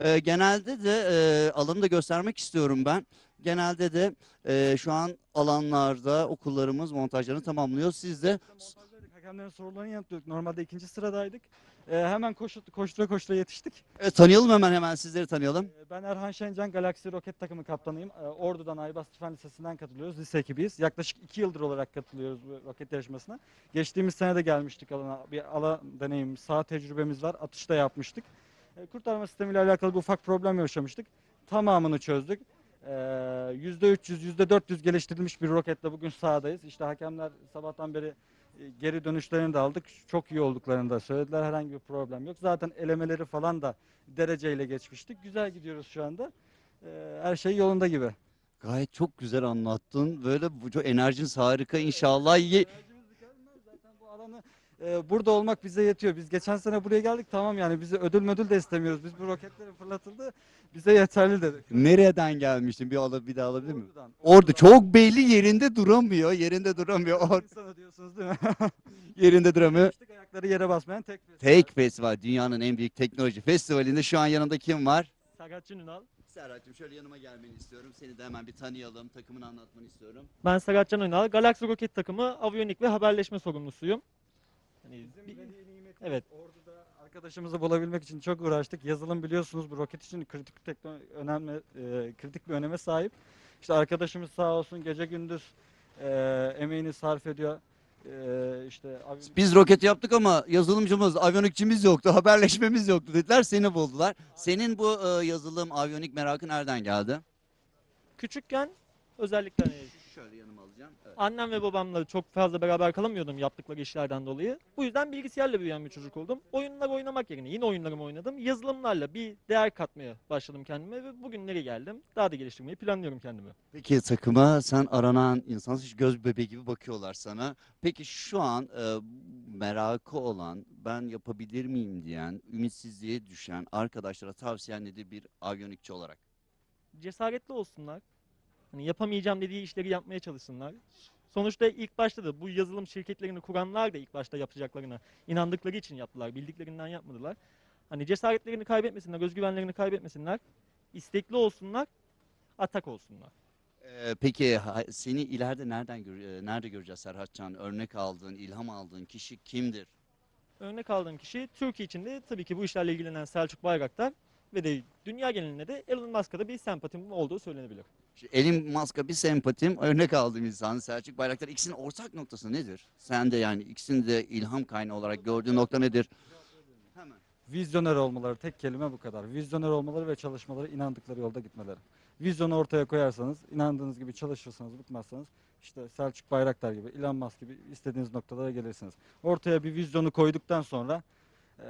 Ee, genelde de e, alanı da göstermek istiyorum ben. Genelde de e, şu an alanlarda okullarımız montajlarını tamamlıyor. Siz de Montajdaydık, Hakemlerin sorularını yanıtlıyorduk. Normalde ikinci sıradaydık. Ee, hemen koşu, koştura koştura yetiştik. e, tanıyalım hemen hemen sizleri tanıyalım. Ee, ben Erhan Şencan, Galaxy Roket takımı kaptanıyım. Ee, Ordu'dan Aybars Fen Lisesi'nden katılıyoruz. Lise ekibiyiz. Yaklaşık iki yıldır olarak katılıyoruz bu roket yarışmasına. Geçtiğimiz sene de gelmiştik alana. Bir ala deneyim, sağ tecrübemiz var. Atışta yapmıştık. Ee, kurtarma sistemiyle alakalı bir ufak problem yaşamıştık. Tamamını çözdük. Ee, %300, %400 geliştirilmiş bir roketle bugün sahadayız. İşte hakemler sabahtan beri e, geri dönüşlerini de aldık. Çok iyi olduklarını da söylediler. Herhangi bir problem yok. Zaten elemeleri falan da dereceyle geçmiştik. Güzel gidiyoruz şu anda. Ee, her şey yolunda gibi. Gayet çok güzel anlattın. Böyle bu enerjiniz harika inşallah. Ye- Enerjimiz mükemmel. Zaten bu alanı e, burada olmak bize yetiyor. Biz geçen sene buraya geldik tamam yani bizi ödül müdül de istemiyoruz. Biz bu roketleri fırlatıldı bize yeterli dedik. Nereden gelmiştin? Bir, ala, bir daha alabilir miyim? Ordu'dan. Orada çok belli yerinde duramıyor. Yerinde duramıyor. Or- diyorsunuz değil mi? yerinde duramıyor. Geçtik ayakları yere basmayan tek festival. Tek festival. Dünyanın en büyük teknoloji festivalinde şu an yanında kim var? Serhatçı Ünal. Serhat'cığım şöyle yanıma gelmeni istiyorum. Seni de hemen bir tanıyalım. Takımını anlatmanı istiyorum. Ben Serhatcan Ünal. Galaxy Roket takımı aviyonik ve haberleşme sorumlusuyum. Hani Bizim bir- evet. Ordu'da arkadaşımızı bulabilmek için çok uğraştık. Yazılım biliyorsunuz bu roket için kritik tekno önemli e, kritik bir öneme sahip. İşte arkadaşımız sağ olsun gece gündüz e, emeğini sarf ediyor. E, işte Biz roket yaptık ama yazılımcımız, avyonikçimiz yoktu, haberleşmemiz yoktu dediler. Seni buldular. Senin bu e, yazılım, avyonik merakı nereden geldi? küçükken özellikle hani Şöyle yanıma alacağım. Evet. annem ve babamla çok fazla beraber kalamıyordum yaptıkları işlerden dolayı. Bu yüzden bilgisayarla büyüyen bir çocuk oldum. Oyunlar oynamak yerine yine oyunlarımı oynadım. Yazılımlarla bir değer katmaya başladım kendime ve bugünlere geldim. Daha da geliştirmeyi planlıyorum kendimi. Peki takıma sen aranan insan hiç göz bebeği gibi bakıyorlar sana. Peki şu an e, merakı olan, ben yapabilir miyim diyen, ümitsizliğe düşen arkadaşlara tavsiyen nedir bir avyonikçi olarak? cesaretli olsunlar. Hani yapamayacağım dediği işleri yapmaya çalışsınlar. Sonuçta ilk başta da bu yazılım şirketlerini kuranlar da ilk başta yapacaklarına inandıkları için yaptılar. Bildiklerinden yapmadılar. Hani cesaretlerini kaybetmesinler, özgüvenlerini kaybetmesinler. istekli olsunlar, atak olsunlar. E, peki seni ileride nereden e, nerede göreceğiz Serhatcan? Örnek aldığın, ilham aldığın kişi kimdir? Örnek aldığım kişi Türkiye içinde tabii ki bu işlerle ilgilenen Selçuk Bayraktar ve de dünya genelinde de Elon Musk'a da bir sempatim olduğu söylenebilir. Elon Musk'a bir sempatim, örnek aldığım insan Selçuk Bayraktar. İkisinin ortak noktası nedir? Sen de yani ikisinin de ilham kaynağı olarak gördüğün nokta nedir? Hemen. vizyoner olmaları tek kelime bu kadar. Vizyoner olmaları ve çalışmaları inandıkları yolda gitmeleri. Vizyonu ortaya koyarsanız, inandığınız gibi çalışırsanız, bıkmazsanız işte Selçuk Bayraktar gibi, Elon Musk gibi istediğiniz noktalara gelirsiniz. Ortaya bir vizyonu koyduktan sonra e,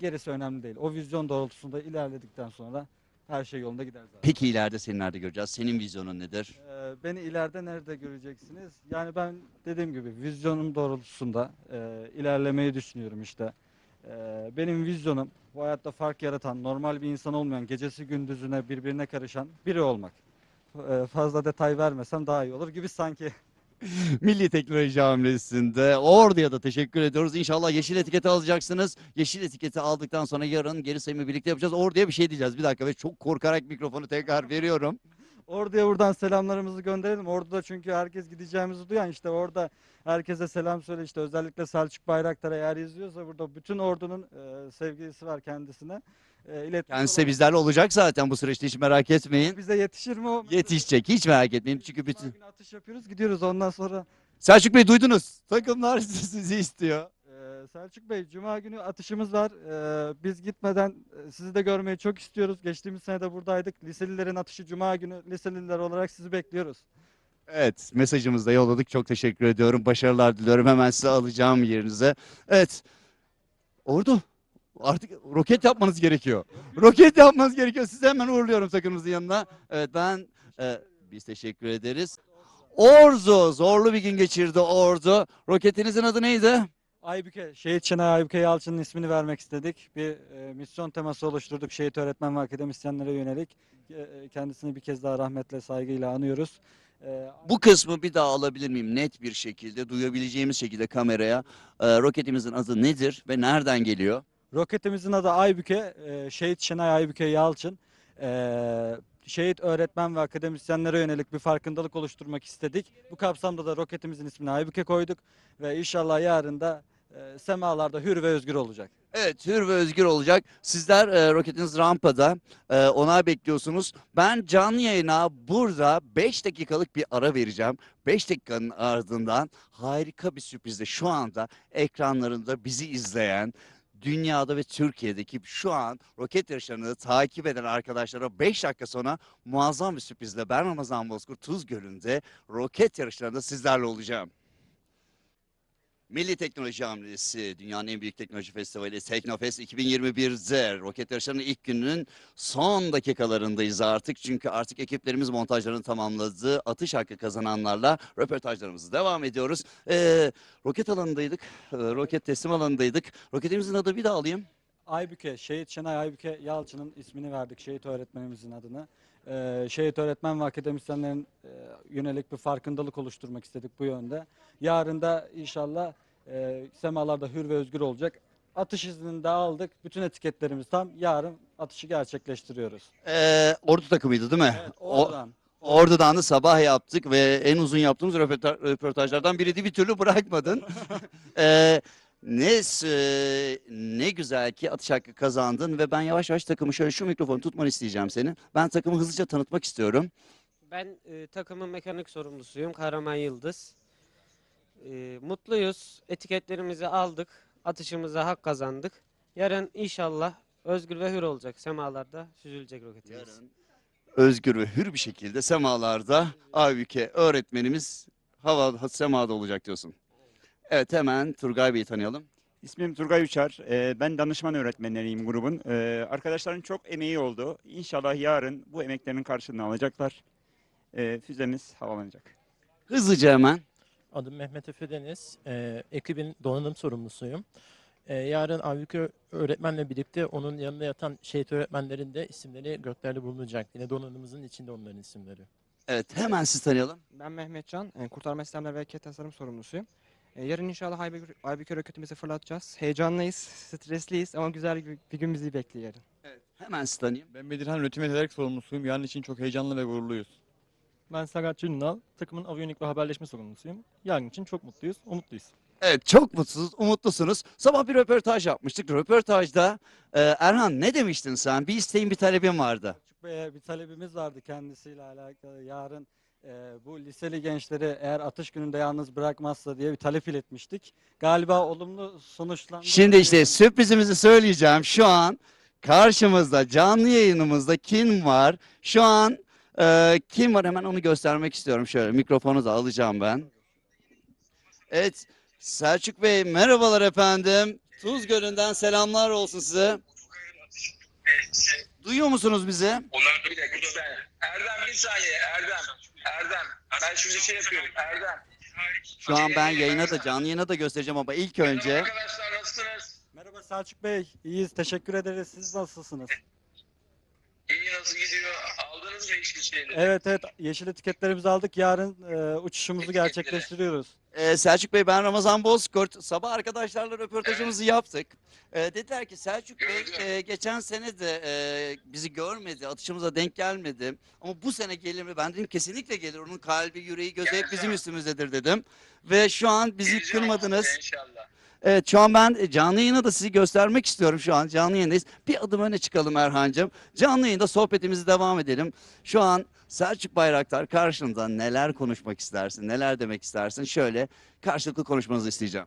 gerisi önemli değil. O vizyon doğrultusunda ilerledikten sonra her şey yolunda gider zaten. Peki ileride seni nerede göreceğiz? Senin vizyonun nedir? Ee, beni ileride nerede göreceksiniz? Yani ben dediğim gibi vizyonum doğrultusunda e, ilerlemeyi düşünüyorum işte. Ee, benim vizyonum bu hayatta fark yaratan, normal bir insan olmayan, gecesi gündüzüne birbirine karışan biri olmak. Ee, fazla detay vermesem daha iyi olur gibi sanki. Milli Teknoloji Hamlesi'nde Ordu'ya da teşekkür ediyoruz. İnşallah yeşil etiketi alacaksınız. Yeşil etiketi aldıktan sonra yarın geri sayımı birlikte yapacağız. Ordu'ya bir şey diyeceğiz. Bir dakika ve çok korkarak mikrofonu tekrar veriyorum. Ordu'ya buradan selamlarımızı gönderelim. Ordu'da çünkü herkes gideceğimizi duyan işte orada herkese selam söyle işte özellikle Selçuk Bayraktar eğer izliyorsa burada bütün ordunun e, sevgilisi var kendisine. E, iletmiş Kendisi de olalım. bizlerle olacak zaten bu süreçte hiç merak etmeyin. Bize yetişir mi o? Yetişecek hiç merak etmeyin. Çünkü Bütün... bütün... gün atış yapıyoruz gidiyoruz ondan sonra. Selçuk Bey duydunuz. Takımlar sizi istiyor. Ee, Selçuk Bey Cuma günü atışımız var. Ee, biz gitmeden e, sizi de görmeyi çok istiyoruz. Geçtiğimiz sene de buradaydık. Liselilerin atışı Cuma günü liseliler olarak sizi bekliyoruz. Evet mesajımızı da yolladık. Çok teşekkür ediyorum. Başarılar diliyorum. Hemen size alacağım yerinize. Evet. Ordu. Artık roket yapmanız gerekiyor. Roket yapmanız gerekiyor. Sizi hemen uğurluyorum takımımızın yanına. Evet ben e, biz teşekkür ederiz. Orzu zorlu bir gün geçirdi Ordu. Roketinizin adı neydi? Aybüke, Şehit Şenay Aybüke Yalçın'ın ismini vermek istedik. Bir e, misyon teması oluşturduk şehit öğretmen ve akademisyenlere yönelik. E, kendisini bir kez daha rahmetle, saygıyla anıyoruz. E, Bu kısmı bir daha alabilir miyim? Net bir şekilde duyabileceğimiz şekilde kameraya. E, roketimizin adı nedir ve nereden geliyor? Roketimizin adı Aybüke, e, Şehit Şenay Aybüke Yalçın. E, şehit öğretmen ve akademisyenlere yönelik bir farkındalık oluşturmak istedik. Bu kapsamda da roketimizin ismini Aybüke koyduk ve inşallah yarın da e, semalarda hür ve özgür olacak. Evet hür ve özgür olacak. Sizler e, roketiniz rampada e, ona bekliyorsunuz. Ben canlı yayına burada 5 dakikalık bir ara vereceğim. 5 dakikanın ardından harika bir sürprizle şu anda ekranlarında bizi izleyen dünyada ve Türkiye'deki şu an roket yarışlarını takip eden arkadaşlara 5 dakika sonra muazzam bir sürprizle ben Ramazan Bozkur Tuz Gölü'nde roket yarışlarında sizlerle olacağım. Milli Teknoloji Hamlesi, dünyanın en büyük teknoloji festivali Teknofest 2021'de roket yarışlarının ilk gününün son dakikalarındayız artık. Çünkü artık ekiplerimiz montajlarını tamamladı. Atış hakkı kazananlarla röportajlarımızı devam ediyoruz. Ee, roket alanındaydık, ee, roket teslim alanındaydık. Roketimizin adı bir daha alayım. Aybüke, Şehit Şenay Aybüke Yalçın'ın ismini verdik şehit öğretmenimizin adını. Ee, şehit öğretmen ve akademisyenlerin e, yönelik bir farkındalık oluşturmak istedik bu yönde. Yarın da inşallah e, semalarda hür ve özgür olacak. Atış iznini de aldık. Bütün etiketlerimiz tam. Yarın atışı gerçekleştiriyoruz. Ee, ordu takımıydı değil mi? Evet, O- oradan. Oradan da sabah yaptık ve en uzun yaptığımız röporta- röportajlardan biriydi. Bir türlü bırakmadın. Ee, ne ne güzel ki atış hakkı kazandın ve ben yavaş yavaş takımı şöyle şu mikrofonu tutmanı isteyeceğim senin. Ben takımı hızlıca tanıtmak istiyorum. Ben e, takımın mekanik sorumlusuyum. Kahraman Yıldız. E, mutluyuz. Etiketlerimizi aldık. Atışımıza hak kazandık. Yarın inşallah özgür ve hür olacak. Semalarda süzülecek roketimiz. Özgür ve hür bir şekilde semalarda Aybüke öğretmenimiz hava semada olacak diyorsun. Evet hemen Turgay Bey'i tanıyalım. İsmim Turgay Uçar. Ee, ben danışman öğretmenleriyim grubun. Ee, arkadaşların çok emeği oldu. İnşallah yarın bu emeklerinin karşılığını alacaklar. Ee, füzemiz havalanacak. Hızlıca hemen. Adım Mehmet Efe Deniz. Ee, ekibin donanım sorumlusuyum. Ee, yarın Aybüke öğretmenle birlikte onun yanında yatan şehit öğretmenlerin de isimleri göklerde bulunacak. Yine donanımımızın içinde onların isimleri. Evet hemen siz tanıyalım. Ben Mehmetcan, e, kurtarma sistemleri ve hareket tasarım sorumlusuyum. E, Yarın inşallah Aybüke, Aybüke roketimizi fırlatacağız. Heyecanlıyız, stresliyiz ama güzel bir, gün bizi bekliyor yarın. Hemen siz tanıyayım. Ben Bedirhan Üretim Tedarik sorumlusuyum. Yarın için çok heyecanlı ve gururluyuz. Ben Serhat Cünal, takımın aviyonik ve haberleşme sorumlusuyum. Yarın için çok mutluyuz, umutluyuz. Evet çok mutsuz, umutlusunuz. Sabah bir röportaj yapmıştık. Röportajda e, Erhan ne demiştin sen? Bir isteğin bir talebin vardı. Bey'e bir talebimiz vardı kendisiyle alakalı. Yarın e, bu liseli gençleri eğer atış gününde yalnız bırakmazsa diye bir talep iletmiştik. Galiba olumlu sonuçlandı. Şimdi işte sürprizimizi söyleyeceğim. Şu an karşımızda canlı yayınımızda kim var? Şu an e, kim var? Hemen onu göstermek istiyorum. Şöyle mikrofonu da alacağım ben. Evet Selçuk Bey merhabalar efendim. Tuz Gölü'nden selamlar olsun size. Duyuyor musunuz bizi? Onlar bir dakika lütfen. Erdem bir saniye Erdem. Erdem. Ben şimdi şey yapıyorum. Erdem. Şu an ben yayına da canlı yayına da göstereceğim ama ilk önce Arkadaşlar nasılsınız? Merhaba Selçuk Bey. İyiyiz. Teşekkür ederiz. Siz nasılsınız? İyi nasıl gidiyor? Aldınız mı hiçbir şeyleri? Evet evet. Yeşil etiketlerimizi aldık. Yarın e, uçuşumuzu gerçekleştiriyoruz. Ee, Selçuk Bey ben Ramazan Bozkurt. Sabah arkadaşlarla röportajımızı yaptık. Ee, dediler ki Selçuk Bey Gördüm. e, geçen sene de e, bizi görmedi, atışımıza denk gelmedi. Ama bu sene gelir mi? Ben dedim kesinlikle gelir. Onun kalbi, yüreği, gözü hep bizim üstümüzdedir dedim. Ve şu an bizi Geleceğim kırmadınız. İnşallah. Evet şu an ben e, canlı yayına da sizi göstermek istiyorum şu an. Canlı yayındayız. Bir adım öne çıkalım Erhan'cığım. Canlı yayında sohbetimizi devam edelim. Şu an Selçuk Bayraktar karşında neler konuşmak istersin, neler demek istersin? Şöyle karşılıklı konuşmanızı isteyeceğim.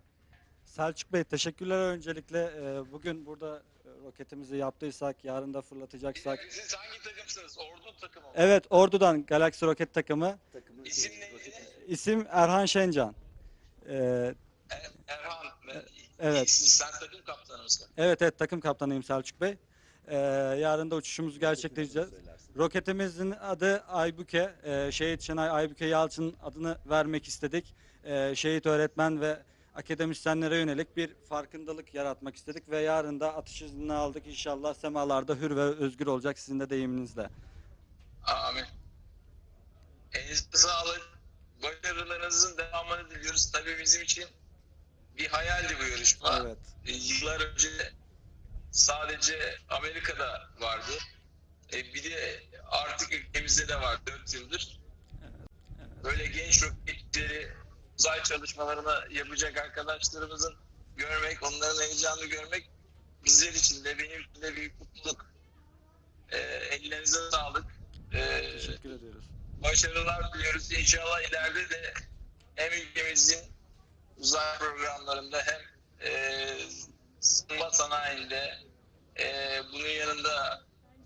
Selçuk Bey teşekkürler öncelikle. E, bugün burada e, roketimizi yaptıysak, yarın da fırlatacaksak. Siz hangi takımsınız? Ordu takımı mı? Evet Ordu'dan Galaxy Roket takımı. İsim neydi? İsim Erhan Şencan. E, Erhan. Ben- evet. Sen takım kaptanı mısın? Evet evet takım kaptanıyım Selçuk Bey. Ee, yarın da uçuşumuzu gerçekleştireceğiz. Roketimizin adı Aybüke. Ee, Şehit Şenay Aybüke Yalçın adını vermek istedik. Ee, şehit öğretmen ve akademisyenlere yönelik bir farkındalık yaratmak istedik ve yarın da atış iznini aldık. İnşallah semalarda hür ve özgür olacak sizin de deyiminizle. Amin. Elinize sağlık. Başarılarınızın devamını diliyoruz. Tabii bizim için bir hayaldi bu yarışma. Evet. E, Yıllar önce sadece Amerika'da vardı. E, bir de artık ülkemizde de var 4 yıldır. Böyle genç roketçileri uzay çalışmalarını yapacak arkadaşlarımızın görmek, onların heyecanını görmek bizler için de benim için de büyük mutluluk. E, ellerinize sağlık. E, Teşekkür ediyoruz. başarılar diliyoruz. İnşallah ileride de hem ülkemizin uzay programlarında hem e, savunma sanayinde e, bunun yanında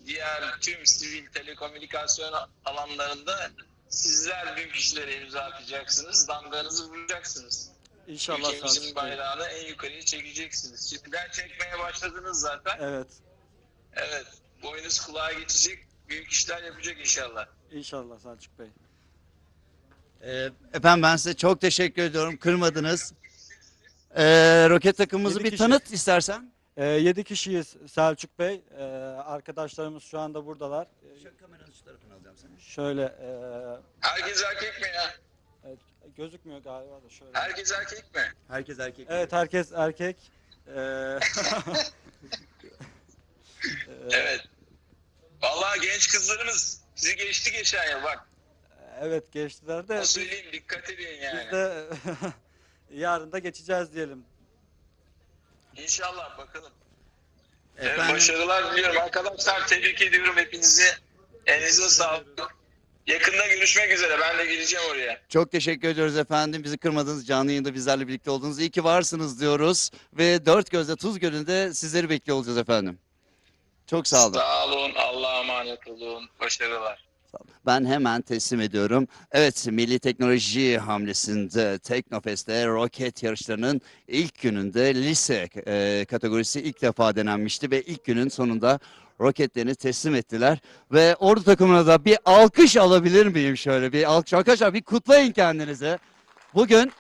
diğer tüm sivil telekomünikasyon alanlarında sizler büyük işlere imza atacaksınız. Damganızı vuracaksınız. İnşallah Ülkemizin bayrağını en yukarıya çekeceksiniz. Şimdiden çekmeye başladınız zaten. Evet. Evet. Boynuz kulağa geçecek. Büyük işler yapacak inşallah. İnşallah Selçuk Bey. Ee, efendim ben size çok teşekkür ediyorum. Kırmadınız. Ee, roket takımımızı Yedi bir kişi. tanıt istersen. Ee, 7 kişiyiz Selçuk Bey. Ee, arkadaşlarımız şu anda buradalar. Ee, kameranın şu tarafını alacağım seni. şöyle e, Herkes erkek mi ya? evet, gözükmüyor galiba da şöyle. Herkes erkek mi? Herkes erkek. Evet herkes erkek. Evet. Vallahi genç kızlarımız sizi geçti geçen yıl bak. Evet geçtiler de söyleyeyim dikkat edin yani. biz de yarın da geçeceğiz diyelim. İnşallah bakalım. Evet, Efendim, başarılar diliyorum. Arkadaşlar tebrik ediyorum hepinizi. Elinize sağlık. Yakında görüşmek üzere. Ben de geleceğim oraya. çok teşekkür ediyoruz efendim. Bizi kırmadınız. Canlı yayında bizlerle birlikte olduğunuz iyi ki varsınız diyoruz. Ve Dört Gözle Tuz Gölü'nde sizleri bekliyor olacağız efendim. Çok sağ olun. Sağ olun. Allah'a emanet olun. Başarılar. Ben hemen teslim ediyorum. Evet, Milli Teknoloji hamlesinde Teknofest'te roket yarışlarının ilk gününde lise e, kategorisi ilk defa denenmişti ve ilk günün sonunda roketlerini teslim ettiler. Ve ordu takımına da bir alkış alabilir miyim şöyle bir alkış. Arkadaşlar bir kutlayın kendinizi. Bugün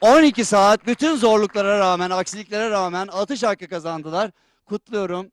12 saat bütün zorluklara rağmen, aksiliklere rağmen atış hakkı kazandılar. Kutluyorum.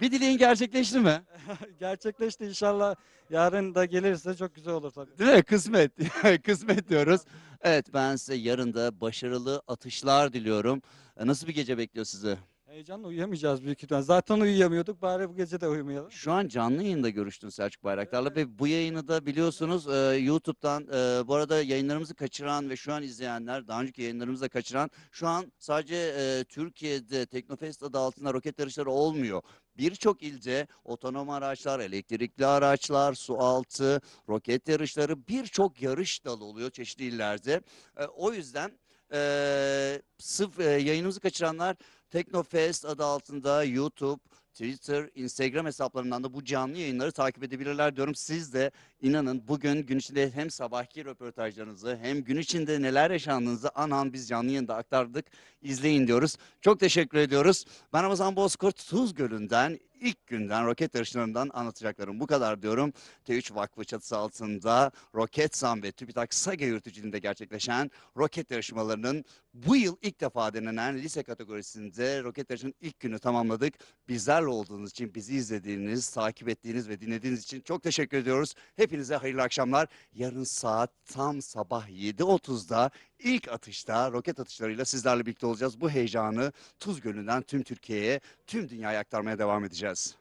Bir dileğin gerçekleşti mi? Gerçekleşti inşallah. Yarın da gelirse çok güzel olur tabii. Değil mi? Kısmet. Kısmet diyoruz. Evet ben size yarın da başarılı atışlar diliyorum. Nasıl bir gece bekliyor sizi? Heyecanla uyuyamayacağız büyük ihtimal. Zaten uyuyamıyorduk. Bari bu gece de uyumayalım. Şu an canlı yayında görüştün Selçuk Bayraktar'la ve bu yayını da biliyorsunuz e, YouTube'dan e, bu arada yayınlarımızı kaçıran ve şu an izleyenler daha önceki yayınlarımızı da kaçıran şu an sadece e, Türkiye'de Teknofest adı altında roket yarışları olmuyor. Birçok ilde otonom araçlar, elektrikli araçlar, su altı, roket yarışları birçok yarış dalı oluyor çeşitli illerde. E, o yüzden e, sırf e, yayınımızı kaçıranlar Teknofest adı altında YouTube, Twitter, Instagram hesaplarından da bu canlı yayınları takip edebilirler diyorum. Siz de inanın bugün gün içinde hem sabahki röportajlarınızı hem gün içinde neler yaşandığınızı anan biz canlı yayında aktardık. İzleyin diyoruz. Çok teşekkür ediyoruz. Ben Ramazan Bozkurt Tuz Gölü'nden ilk günden roket yarışlarından anlatacaklarım bu kadar diyorum. T3 Vakfı çatısı altında Roketsan ve TÜBİTAK SAGE yürütücülüğünde gerçekleşen roket yarışmalarının bu yıl ilk defa denenen lise kategorisinde roket yarışının ilk günü tamamladık. Bizlerle olduğunuz için, bizi izlediğiniz, takip ettiğiniz ve dinlediğiniz için çok teşekkür ediyoruz. Hepinize hayırlı akşamlar. Yarın saat tam sabah 7.30'da ilk atışta roket atışlarıyla sizlerle birlikte olacağız. Bu heyecanı Tuz Gölü'nden tüm Türkiye'ye, tüm dünyaya aktarmaya devam edeceğiz.